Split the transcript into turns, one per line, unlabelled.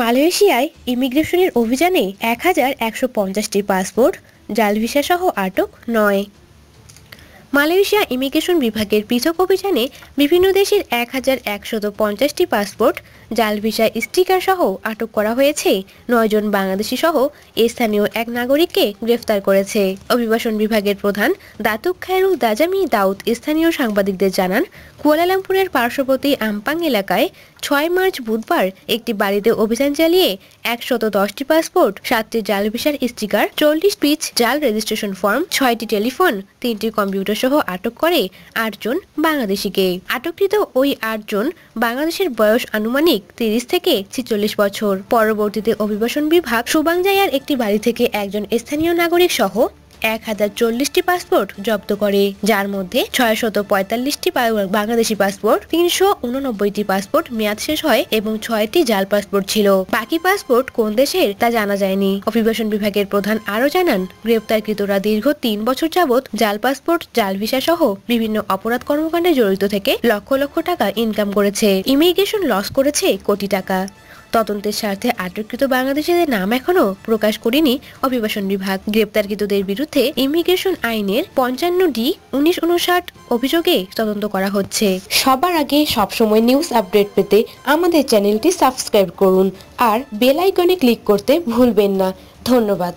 মালয়েশিয়ায় ইমিগ্রেশনের অভিযানে এক হাজার একশো পঞ্চাশটি পাসপোর্ট জাল ভিসা সহ আটক নয়। মালয়েশিয়া ইমিগ্রেশন বিভাগের পৃথক অভিযানে বিভিন্ন দেশের এক হাজার একশত পঞ্চাশটি পাসপোর্ট, জাল ভিসা স্টিকার সহ আটক করা হয়েছে। নয়জন বাংলাদেশি সহ স্থানীয় এক নাগরিককে গ্রেফতার করেছে। অভিবাসন বিভাগের প্রধান দাতুক খায়রুল দাজামি দাউদ স্থানীয় সাংবাদিকদের জানান, কুয়ালালামপুরের পার্শ্ববর্তী আমপাং এলাকায় ছয় মার্চ বুধবার একটি বাড়িতে অভিযান চালিয়ে একশত দশটি পাসপোর্ট, সাতটি জাল ভিসার স্টিকার, চল্লিশ পিচ জাল রেজিস্ট্রেশন ফর্ম, ছয়টি টেলিফোন, তিনটি কম্পিউটার সহ আটক করে আটজন বাংলাদেশিকে। আটককৃত ওই আটজন বাংলাদেশের বয়স আনুমানিক তিরিশ থেকে ছিচল্লিশ বছর। পরবর্তীতে অভিবাসন বিভাগ সুবাংজাইয়ার একটি বাড়ি থেকে একজন স্থানীয় নাগরিক সহ এক হাজার চল্লিশটি পাসপোর্ট জব্দ করে, যার মধ্যে ছয় শত পঁয়তাল্লিশটি বাংলাদেশি পাসপোর্ট, তিনশো উননব্বইটি পাসপোর্ট মেয়াদ শেষ হয় এবং ছয়টি জাল পাসপোর্ট ছিল। বাকি পাসপোর্ট কোন দেশের তা জানা যায়নি। অভিবাসন বিভাগের প্রধান আরও জানান, গ্রেপ্তারকৃতরা দীর্ঘ তিন বছর যাবৎ জাল পাসপোর্ট, জাল ভিসা সহ বিভিন্ন অপরাধ কর্মকাণ্ডে জড়িত থেকে লক্ষ লক্ষ টাকা ইনকাম করেছে। ইমিগ্রেশন লস করেছে কোটি টাকা। তদন্তের স্বার্থে আটককৃত বাংলাদেশিদের নাম এখনও প্রকাশ করেনি অভিবাসন বিভাগ। গ্রেপ্তারকৃতদের বিরুদ্ধে ইমিগ্রেশন আইনের পঞ্চান্ন ডি উনিশ উনষাট অভিযোগে তদন্ত করা হচ্ছে।
সবার আগে সবসময় নিউজ আপডেট পেতে আমাদের চ্যানেলটি সাবস্ক্রাইব করুন আর বেল আইকনে ক্লিক করতে ভুলবেন না। ধন্যবাদ।